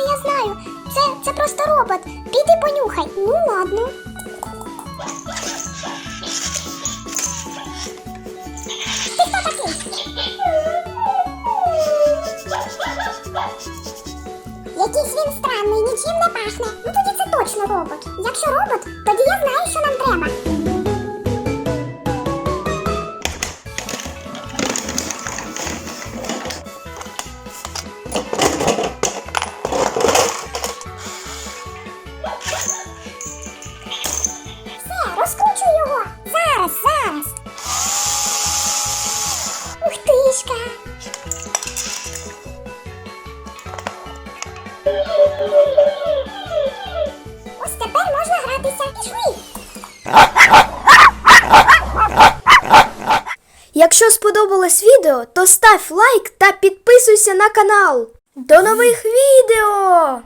Мені я знаю. Це, це просто робот. Піди понюхай. Ну ладно. Якийсь він странний, нічим не пахне. Ну тоді це точно робот. Якщо робот, тоді я знаю, що нам треба. Ось тепер можна гратися. Пішли. Якщо сподобалось відео, то став лайк та підписуйся на канал. До нових відео!